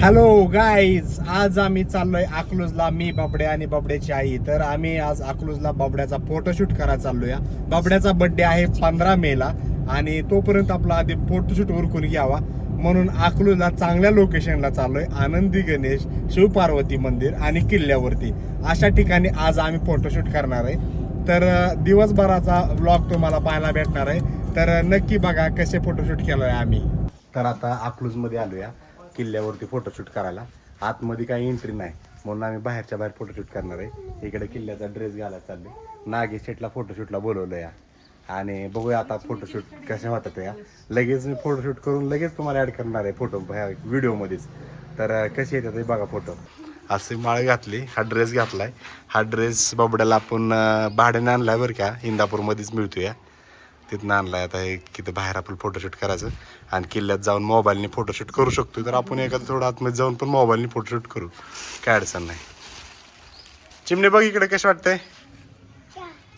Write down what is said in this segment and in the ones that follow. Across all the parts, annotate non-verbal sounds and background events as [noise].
Hello guys आज आम्ही चाललोय अकलूजला मी बाबडे आणि बाबड्याची आई. तर आम्ही आज अकलूजला बाबड्याचा फोटोशूट करायला या बाबड्याचा बड्डे आहे पंधरा मे ला आणि तोपर्यंत आपला आधी फोटोशूट उरकून घ्यावा. म्हणून अकलूजला चांगल्या लोकेशनला चाललोय. आनंदी गणेश शिवपार्वती मंदिर आणि किल्ल्यावरती. अशा ठिकाणी आज आम्ही फोटोशूट करणार आहे. तर दिवसभराचा ब्लॉग तुम्हाला पाहायला भेटणार आहे. तर नक्की बघा कसे फोटोशूट केलोय आम्ही. तर आता अकलूजमध्ये आलोया. किल्ल्यावरती फोटोशूट करायला. आतमध्ये काही एंट्री नाही. म्हणून आम्ही बाहेरच्या बाहेर फोटोशूट करणार आहे. इकडे किल्ल्याचा ड्रेस घालायला चालले नागे शेटला फोटोशूटला बोलवलं या. आणि बघूया आता फोटोशूट कसे होतात या. लगेच मी फोटोशूट करून लगेच तुम्हाला ॲड करणार आहे फोटो ह्या व्हिडिओमध्येच तर कसे येतात हे बघा फोटो असे माळ घातली. हा ड्रेस घातलाय. हा ड्रेस बाबड्याला आपण अं, भाड्याने आणलाय बरं का. इंदापूरमध्येच मिळतो या. तिथनं आणलाय आता हे किती बाहेर आपण फोटोशूट करायचं. आणि किल्ल्यात जाऊन मोबाईलने फोटोशूट करू शकतो तर आपण एखादं थोडं आतमध्ये जाऊन पण मोबाईलने फोटोशूट करू. काय अडचण नाही. चिमणे बघ इकडे कसं वाटतंय.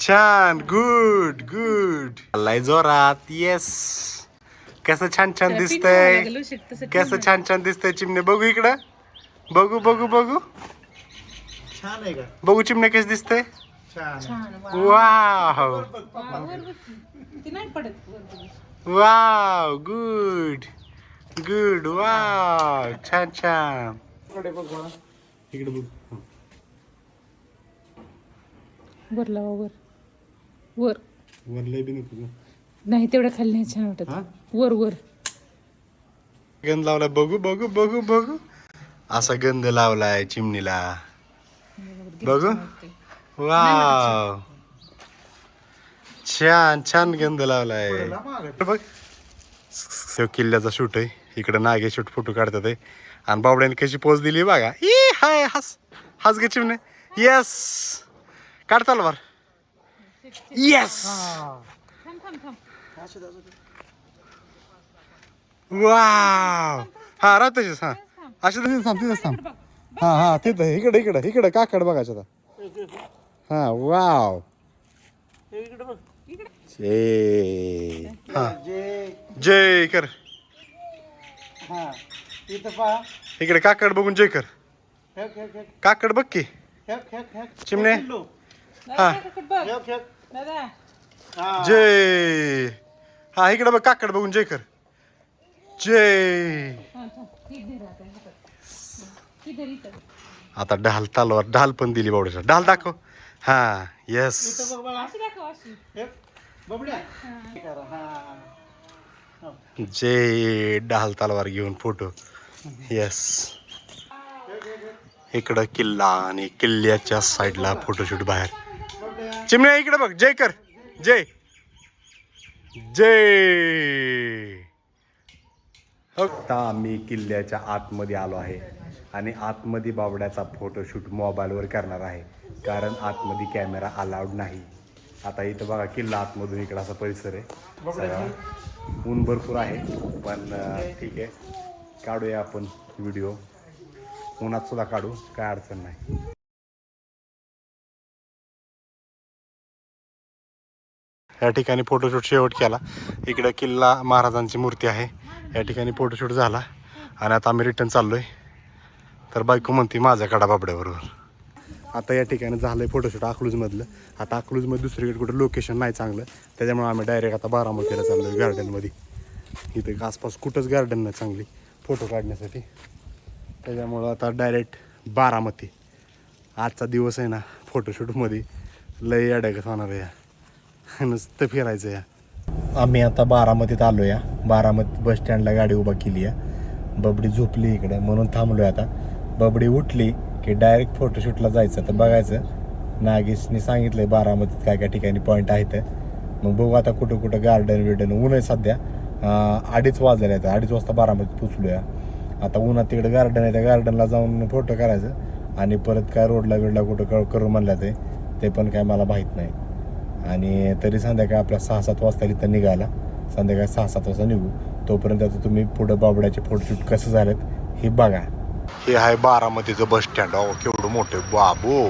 छान. गुड गुड लय जोरात. येस कसं छान छान दिसतंय. कसं छान छान दिसतंय चिमणे. बघू इकडं. बघू बघू बघू. छान आहे का? बघू चिमणे कसं दिसतंय. छान. वाव. ती नाही पडत वाव गुड. Good wow. छान छान. इकडे बघ मला इकडे बघ. वर लावा वर. वर. वरलंय बी नको गं. नाही तेवढं खाली नाही छान वाटत? वर वर. गंध लावलाय. बघू बघू बघू बघू. असा गंध लावलाय चिमणीला. बघू. वाव. छान छान गंध लावलाय. बघ तो किल्ल्याचा शूट आहे इकडे नागे शूट फोटो काढतात आहे आणि बाबड्याने कशी पोच दिली बघा. ई हाय हस हस गे चिमणे येस काढ तलवार येस वाव हा राहत तशीच हा अशा तशीच थांब तिथंच थांब हा हा तिथं इकडे इकडे इकडे काकड बघायचं आता हा वाव. इकडे बघ. जय हा. जे. जय कर. हा. इथं पहा. इकडे काकड बघून जय कर. काकड बघ की. चिमणे. पिल्लू. हा. हा. जय. हा इकडे बघ काकड बघून जय कर. जय. आता ढाल तलवार ढाल पण दिली बावड्याचा ढाल दाखव. हा येस हा. जय ढाल तलवार घेऊन फोटो. येस इकडं किल्ला आणि किल्ल्याच्या साईडला फोटोशूट बाहेर. चिमण्या इकडे बघ जय कर. जय. जय. आता आम्ही किल्ल्याच्या आतमध्ये आलो आहे आणि आतमध्ये बावड्याचा फोटोशूट मोबाईलवर करणार आहे. कारण आतमध्ये कॅमेरा अलाउड नाही. आता इथं बघा किल्ला आतमधून इकडं असा परिसर आहे. ऊन भरपूर आहे पण ठीक आहे. काढूया आपण व्हिडिओ उन्हात सुद्धा काढू काय अडचण नाही. या ठिकाणी फोटोशूट शेवट केला. इकडं किल्ला महाराजांची मूर्ती आहे. या ठिकाणी फोटोशूट झाला. आणि आता आम्ही रिटर्न चाललोय. तर बायको म्हणते माझ्या काढा बाबड्याबरोबर. आता या ठिकाणी झालं आहे फोटोशूट अकलूजमधलं. आता अकलूजमध्ये दुसरीकडे कुठं लोकेशन नाही चांगलं. त्याच्यामुळे आम्ही डायरेक्ट आता बारामतीला चाललोय गार्डनमध्ये इथं आसपास कुठंच गार्डन नाही चांगली फोटो काढण्यासाठी. त्याच्यामुळं आता डायरेक्ट बारामती. आजचा दिवस आहे ना फोटोशूटमध्ये लय अडकत होणार आहे या. नुसतं फिरायचं या. आम्ही आता बारामतीत आलो या. बारामती बस स्टँडला गाडी उभा केली या. बबडी झोपली इकडे म्हणून थांबलो आता. बबडी उठली की डायरेक्ट फोटोशूटला जायचं. तर बघायचं नागेशनी सांगितलंय बारामतीत काय काय ठिकाणी पॉईंट आहेत. मग बघू आता कुठं कुठं गार्डन बिर्डन ऊन आहे सध्या. अडीच वाजले आहेत. अडीच वाजता बारामतीत पोचलूया आता उन्हात तिकडे गार्डन आहे त्या गार्डनला जाऊन फोटो करायचं आणि परत काय रोडला बिडला कुठं क- करू म्हणलं ते ते पण काय मला माहीत नाही. आणि तरी संध्याकाळी आपल्या सहा सात वाजता इथं निघायला. संध्याकाळी सहा सात वाजता निघू. तोपर्यंत आता तुम्ही पुढं बाबड्याचे फोटोशूट कसं झालेत हे बघा. हे आहे बारामतीचं बस स्टँड अहो केवढं मोठं बाबो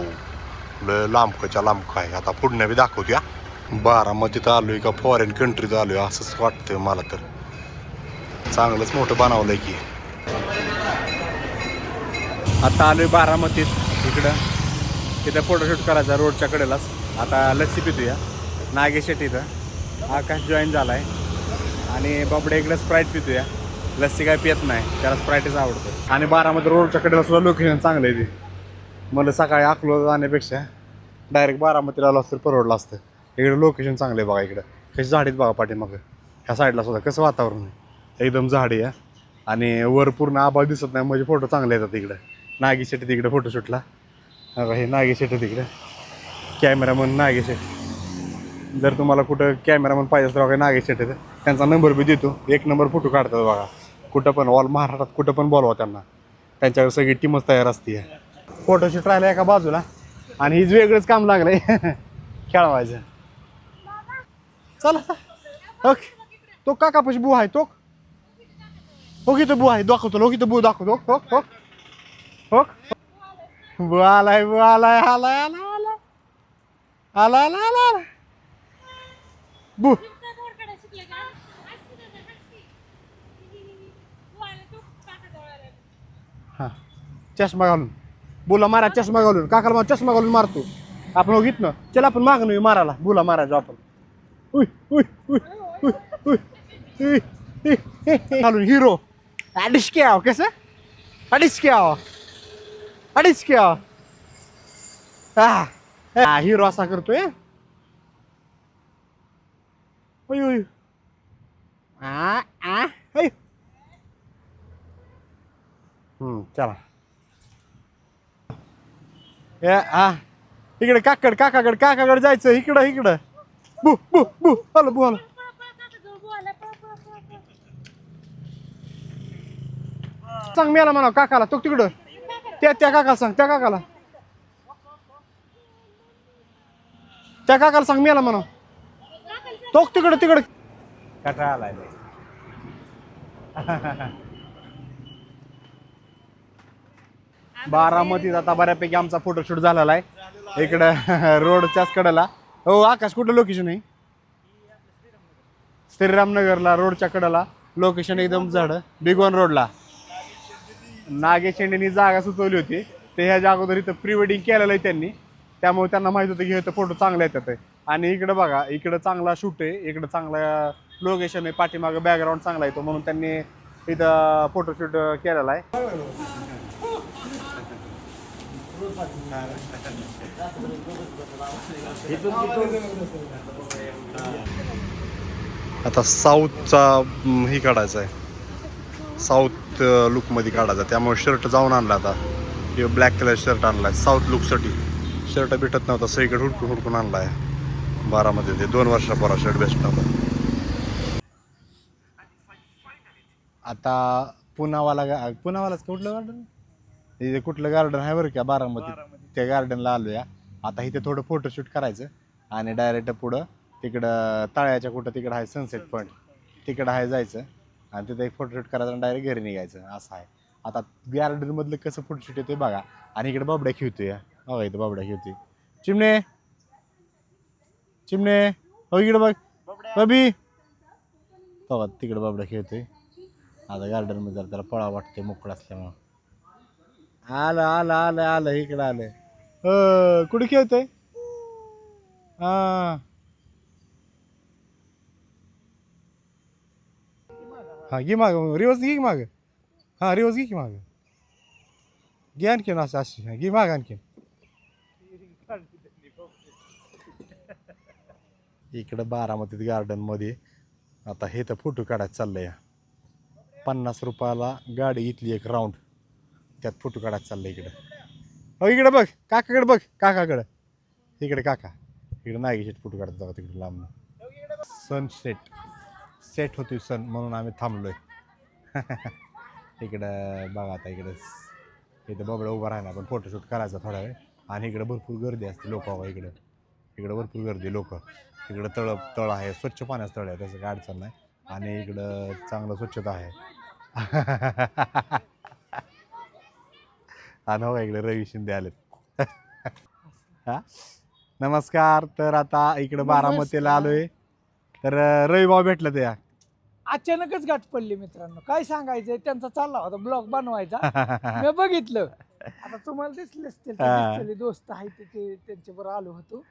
लय लांबकच्या लांबक आहे. आता पुढण्या बी दाखवत्या. बारामतीत आलोय का? फॉरेन कंट्रीत आलोय. असंच वाटतंय मला तर. चांगलंच मोठं बनवलंय की. आता आलोय बारामतीत इकडं. तिथं फोटोशूट करायचा रोडच्या कडेलाच. आता लस्सी पितूया. नागेश शेट इथं. आकाश जॉईन झालाय. आणि बाबडे इकडं स्प्राईट पितूया. लस्सी काय पियत नाही त्याला स्प्राईटच आवडतं. आणि बारामध्ये रोडच्या कडेला सुद्धा लोकेशन चांगलं आहे ते. मला सकाळी अकलो जाण्यापेक्षा डायरेक्ट बारामतीला आलो असतं परवडलं असतं. इकडे लोकेशन चांगलं आहे बघा इकडं. कशी झाडीत बघा पाठीमागं. ह्या साईडला सुद्धा कसं वातावरण आहे. एकदम झाडी आहे आणि वर पूर्ण आभाळ दिसत नाही म्हणजे फोटो चांगले येतात इकडं. नागी शेट्टी तिकडे फोटोशूटला बघा हे नागी शेट्टी तिकडे. कॅमेरामन नागे शेट. जर तुम्हाला कुठं कॅमेरामन पाहिजे असलं बघा नागे शेट्टी त्यांचा नंबर बी देतो. एक नंबर फोटो काढतात बघा. कुठं पण ऑल महाराष्ट्रात कुठं पण बोलवा त्यांना. त्यांच्यावर सगळी टीमच तयार असते फोटोशूट राहिला एका बाजूला आणि हीच वेगळंच काम लागलंय. [laughs] खेळवायचं. चला ओके. तो काकापाशी बू आहे तो. हो की तो बू आहे दाखवतो हो की तो बू दाखवतो. हो हो. हो. बू आलाय बू आलाय आलाय आला आलाय. आला आला आला आला बू हा. चष्मा घालून. बोला मारा चष्मा घालून. काकाला मला चष्मा घालून मारतो. आपण हो ना चला आपण मागणं नाही मारायला. बोला मारायचो आपण. उय उय उय उय उय उय, उय, हे, घालून हिरो. अडीच के आव कसं? अडीच के आव अडीच के आव हा हा हिरो असा करतोय. उय उय आ आ. चला. ए हा इकडे काकड काकाकड काकाकड जायचं इकडं इकडं. बु बु बु आलं बु आलं. सांग मेला म्हणा काकाला तो तिकडं. त्या त्या काकाला सांग त्या काकाला. त्या काकाला सांग मेला म्हणा तो तिकडं तिकडं. कटाळा आलाय [laughs] लय. बारामतीत आता बऱ्यापैकी आमचा फोटोशूट झालेला आहे. इकडं [laughs] रोडच्याच कडेला. हो आकाश कुठलं लोकेशन आहे? श्रीरामनगरला रोडच्या कडेला. लोकेशन एकदम झाड बिगवन रोडला नागेश शेंडेनी जागा सुचवली होती. ते ह्याच्या अगोदर इथं प्री वेडिंग केलेलं आहे त्यांनी. त्यामुळे त्यांना माहीत होतं की हे फोटो चांगले येतात आणि इकडं बघा इकडं चांगला शूट आहे. इकडं चांगला लोकेशन आहे. पाठीमागं बॅकग्राऊंड चांगला येतो म्हणून त्यांनी इथं फोटोशूट केलेला आहे. आता साऊथचा ही हे काढायचा आहे साऊथ लुकमध्ये काढायचा. त्यामुळे शर्ट जाऊन आणला आता. हे ब्लॅक कलर शर्ट आणलाय. साऊथ लुकसाठी शर्ट भेटत नव्हता. सगळीकडे हुडकून हुडकून आणलाय. बारामध्ये ते. दोन वर्षापुरा शर्ट बेस्ट नव्हता आता पुनावाला पुनावालाच कुठलं गार्डन इथे कुठलं गार्डन आहे बरं का बारामती त्या गार्डनला आलोया. आता इथे थोडं फोटोशूट करायचं आणि डायरेक्ट पुढं तिकडं तळ्याच्या कुठं तिकडं आहे सनसेट पॉईंट तिकडं आहे जायचं आणि तिथं एक फोटोशूट करायचं आणि डायरेक्ट घरी निघायचं. असं आहे. आता गार्डनमधलं कसं फोटोशूट येते बघा. आणि इकडे बाबड्या खेळतोय. बघा इथं बाबड्या खेळतोय. चिमणे! चिमणे! हो इकडे बघ. बबी! बघा तिकडे बाबड्या खेळतोय. आता गार्डनमध्ये जरा त्याला पळा वाटते मोकळं असल्यामुळं. आलं आलं आलं आलं इकडं आलं. हो कुठे खेळतोय? हा. हा घे माग रिवर्स घे की माग. हा रिवर्स घे की माग. घे आणखीन असं अशी. हा, घे माग आणखीन. इकडं बारामतीत गार्डनमध्ये. आता हे तर फोटो काढायचं चाललंय. या पन्नास रुपयाला गाडी घेतली एक राऊंड त्यात फोटो काढायचं चाललं इकडं. हो इकडं बघ काकाकडे बघ काकाकडं. इकडे काका इकडे नागेशेट फोटो काढत जाऊ तिकडे लांब सनसेट सेट होती सन म्हणून आम्ही थांबलोय. [laughs] इकडं बघा आता इकडं इथं बबडं उभं राहणार पण फोटोशूट करायचा थोडा वेळ. आणि इकडं भरपूर गर्दी असते लोक हवा इकडं. इकडं भरपूर गर्दी लोक. इकडं तळ तळ आहे स्वच्छ पाण्याचं तळ आहे त्याचं काय अडचण नाही. आणि इकडं चांगलं स्वच्छता आहे. [laughs] हो इकडे रवी शिंदे आलेत. हा? नमस्कार. तर आता इकडं बारामतीला आलोय. तर रवी भाऊ भेटलं त्या. अचानकच गाठ पडली मित्रांनो. काय सांगायचंय? त्यांचा चालला होता ब्लॉग बनवायचा. [laughs] मी बघितलं. आता तुम्हाला दिसले असतील दोस्त आहेत ते- ते त्यांच्या बरोबर आलो होतो.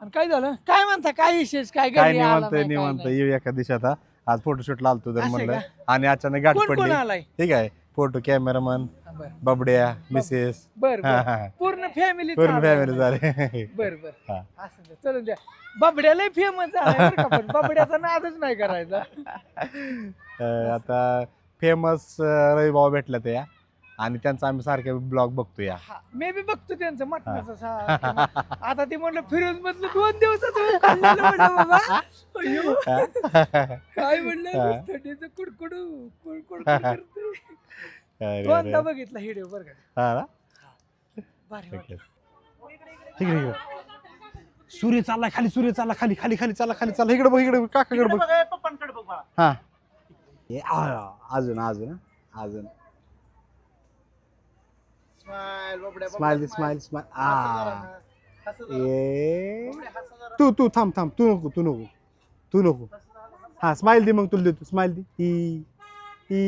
आणि काय झालं? काय म्हणता? काय विशेष? काय काय निवांत निवांत? येऊ एका दिवशी आता आज फोटोशूट लावतो तर म्हणलं? आणि अचानक गाठ पडली. ठीक आहे. फोटो कॅमेरामन बर. बबड्या मिसेस. बर हा, बर. हा. पूर्ण फॅमिली पूर्ण फॅमिली झाले बर बर. हा. असं चलून द्या. बबड्याला फेमस झालाय बरं का पण. बबड्याचा नादच नाही करायचा. [laughs] अं, आता फेमस रविभाऊ भेटला त्या आणि त्यांचा आम्ही सारखे ब्लॉग बघतो या. मे बी बघतो त्यांचं मटणाचं सा- किंवा- आता ते म्हणलं फिरोज मधलं दोन दिवसाचं खाल्लेलं म्हणलं बाबा. अय्यो. काय म्हणलं हा. थंडीचं कुडकुडू कुडकुड करते अरे, दोनदा अरे. बघितला हिडिओ बरं का? हा ना? भारी ठीक वाटलं. आहे. इकडे इकडे सूर्य चालला खाली सूर्य चालला खाली खाली खाली चालला खाली चालला इकडे बघ इकडे बघ, काकाकडे बघ. बघ, पप्पांकडे. हा. ए, आ, अजून अजून अजून. बबड्या, स्माइल स्माइल स्माइल आ. ए. तू तू थांब थांब. तू नको तू नको. तू नको. हा स्माइल दे मग तुला देतो. स्माइल दे. ई ई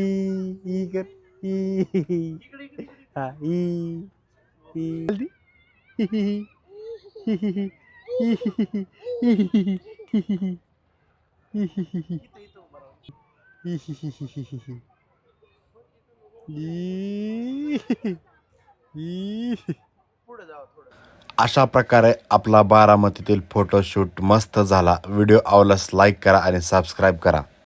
ई कर. अशा प्रकारे आपला बारामतीतील फोटोशूट मस्त झाला व्हिडिओ आवडल्यास लाईक करा आणि सबस्क्राईब करा